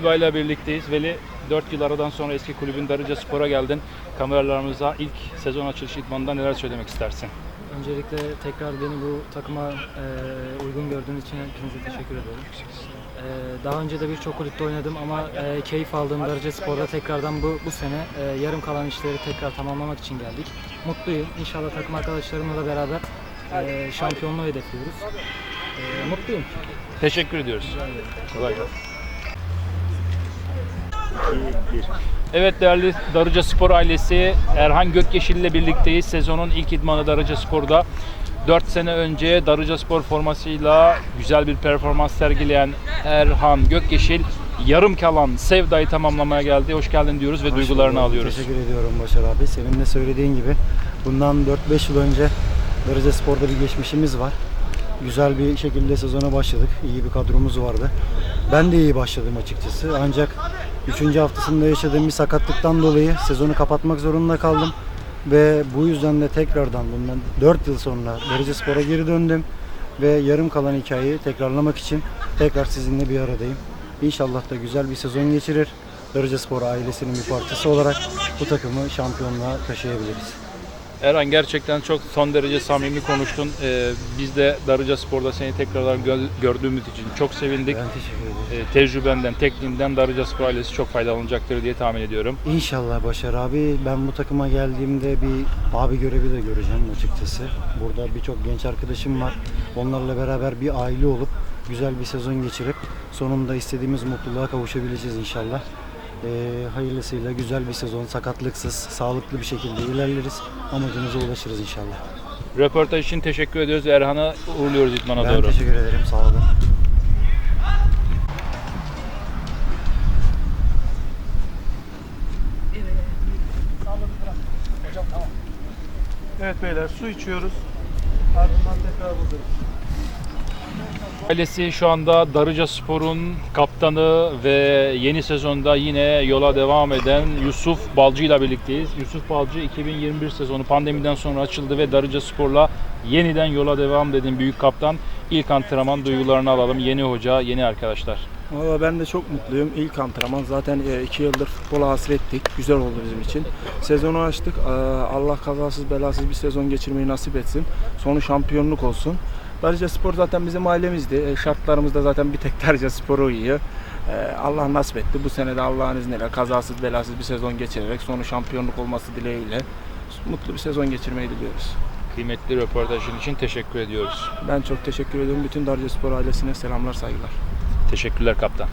Selva ile birlikteyiz. Veli 4 yıl aradan sonra eski kulübün Darıca Spor'a geldin. Kameralarımıza ilk sezon açılış idmanında neler söylemek istersin? Öncelikle tekrar beni bu takıma e, uygun gördüğünüz için hepinize teşekkür ederim. E, daha önce de birçok kulüpte oynadım ama e, keyif aldığım Darıca Spor'da tekrardan bu, bu sene e, yarım kalan işleri tekrar tamamlamak için geldik. Mutluyum. İnşallah takım arkadaşlarımla da beraber e, şampiyonluğu hedefliyoruz. E, mutluyum. Teşekkür ediyoruz. Kolay gelsin. Evet değerli Darıca Spor ailesi Erhan Gökyeşil ile birlikteyiz. Sezonun ilk idmanı Darıca Spor'da. 4 sene önce Darıca Spor formasıyla güzel bir performans sergileyen Erhan Gökyeşil yarım kalan Sevda'yı tamamlamaya geldi. Hoş geldin diyoruz ve Hoş duygularını bulduk. alıyoruz. Teşekkür ediyorum Başar abi. Senin de söylediğin gibi bundan 4-5 yıl önce Darıca Spor'da bir geçmişimiz var. Güzel bir şekilde sezona başladık. İyi bir kadromuz vardı. Ben de iyi başladım açıkçası. Ancak 3. haftasında yaşadığım bir sakatlıktan dolayı sezonu kapatmak zorunda kaldım. Ve bu yüzden de tekrardan bundan 4 yıl sonra Darıca Spor'a geri döndüm. Ve yarım kalan hikayeyi tekrarlamak için tekrar sizinle bir aradayım. İnşallah da güzel bir sezon geçirir. Darıca Spor ailesinin bir parçası olarak bu takımı şampiyonluğa taşıyabiliriz. Erhan gerçekten çok son derece samimi konuştun. Ee, biz de Darıca Spor'da seni tekrardan gö- gördüğümüz için çok sevindik. Ben teşekkür ederim. Ee, tecrübenden, tekniğinden Darıca Spor ailesi çok faydalanacaktır diye tahmin ediyorum. İnşallah Başar abi. Ben bu takıma geldiğimde bir abi görevi de göreceğim açıkçası. Burada birçok genç arkadaşım var. Onlarla beraber bir aile olup güzel bir sezon geçirip sonunda istediğimiz mutluluğa kavuşabileceğiz inşallah. Ee, hayırlısıyla güzel bir sezon, sakatlıksız, sağlıklı bir şekilde ilerleriz. Amacımıza ulaşırız inşallah. Röportaj için teşekkür ediyoruz. Erhan'ı uğurluyoruz İdman'a Ben doğru. teşekkür ederim. Sağ olun. Evet beyler su içiyoruz. Ardından tekrar buradayız. Ailesi şu anda Darıca Spor'un kaptanı ve yeni sezonda yine yola devam eden Yusuf Balcı ile birlikteyiz. Yusuf Balcı 2021 sezonu pandemiden sonra açıldı ve Darıca Spor'la yeniden yola devam dediğim büyük kaptan. İlk antrenman duygularını alalım. Yeni hoca, yeni arkadaşlar. Valla ben de çok mutluyum. İlk antrenman zaten 2 yıldır futbola hasrettik. Güzel oldu bizim için. Sezonu açtık. Ee, Allah kazasız belasız bir sezon geçirmeyi nasip etsin. Sonu şampiyonluk olsun. Darıca Spor zaten bizim ailemizdi. E, Şartlarımız da zaten bir tek Darıca Spor'a uyuyor. Ee, Allah nasip etti. Bu sene de Allah'ın izniyle kazasız belasız bir sezon geçirerek sonu şampiyonluk olması dileğiyle mutlu bir sezon geçirmeyi diliyoruz. Kıymetli röportajın için teşekkür ediyoruz. Ben çok teşekkür ediyorum. Bütün Darıca Spor ailesine selamlar, saygılar. Teşekkürler kaptan.